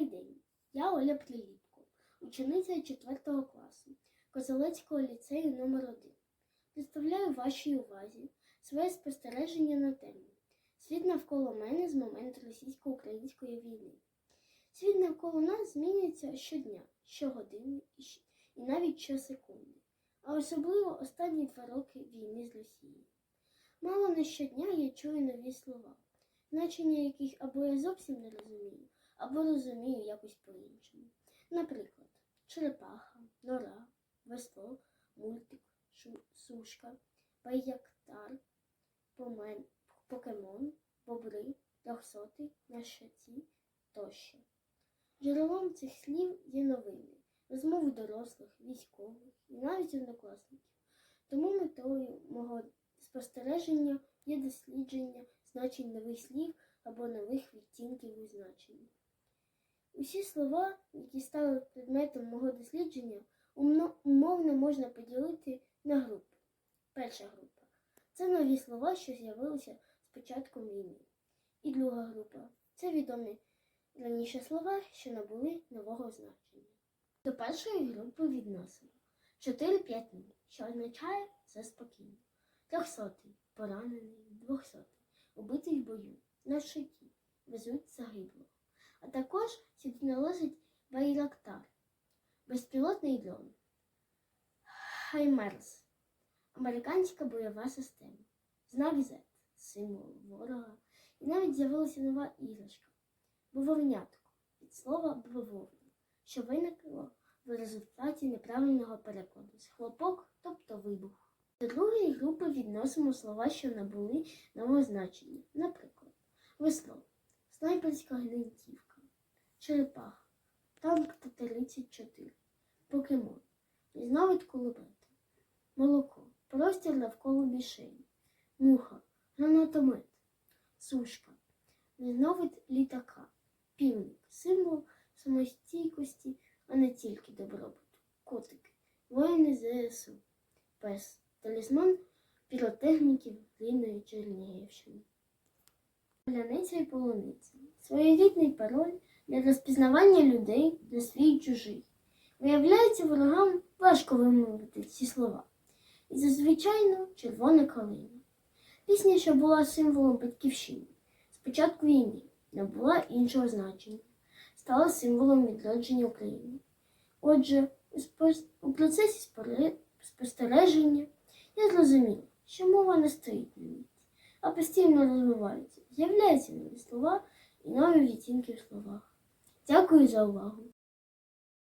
День. Я Оля Приліпко, учениця 4 класу Козелецького ліцею номер 1 Представляю вашій увазі своє спостереження на тему Світ навколо мене з моменту російсько-української війни. Світ навколо нас змінюється щодня, щогодини і навіть щосекунди, а особливо останні два роки війни з Росією. Мало не щодня я чую нові слова, значення яких або я зовсім не розумію, або розумію якось по-іншому. Наприклад, черепаха, нора, весло, мультик, сушка, баяктар, помен, покемон, бобри, трьохсотий, на щоці тощо. Джерелом цих слів є новини, розмови дорослих, військових і навіть однокласників. Тому метою мого спостереження є дослідження значень нових слів або нових відтінків у значенні. Усі слова, які стали предметом мого дослідження, умовно можна поділити на групи. Перша група це нові слова, що з'явилися з початком війни. І друга група це відомі раніше слова, що набули нового значення. До першої групи відносимо 4-5 що означає заспокійно. Трьохсотий поранений, двохсотий, убитий в бою, на щиті, везуть загиблого. Також сюди належить Байрактар, безпілотний дрон, Хаймерс, американська бойова система, знак Z, символ ворога. І навіть з'явилася нова іграшка. Бувовнятко від слова бавовна, що виникло в результаті неправильного перекладу. З хлопок, тобто вибух. До другої групи відносимо слова, що набули нового значення. Наприклад, весло, снайперська гвинтівка, черепаха, танк Т-34, покемон, різновид кулемета, молоко, простір навколо мішені, муха, гранатомет, сушка, різновид літака, півник, символ самостійкості, а не тільки добробуту, котики, воїни ЗСУ, пес, талісман піротехніків рідної Чернігівщини. Поляниця і полуниця. Своєрідний пароль для розпізнавання людей на свій чужий. Виявляється, ворогам важко вимовити ці слова. І зазвичайно червона калина. Пісня, що була символом батьківщини, спочатку війни набула іншого значення, стала символом відродження України. Отже, у процесі спостереження я зрозуміла, що мова не стоїть на місці, а постійно розвивається, з'являються нові слова і нові відтінки в словах. Дякую за увагу!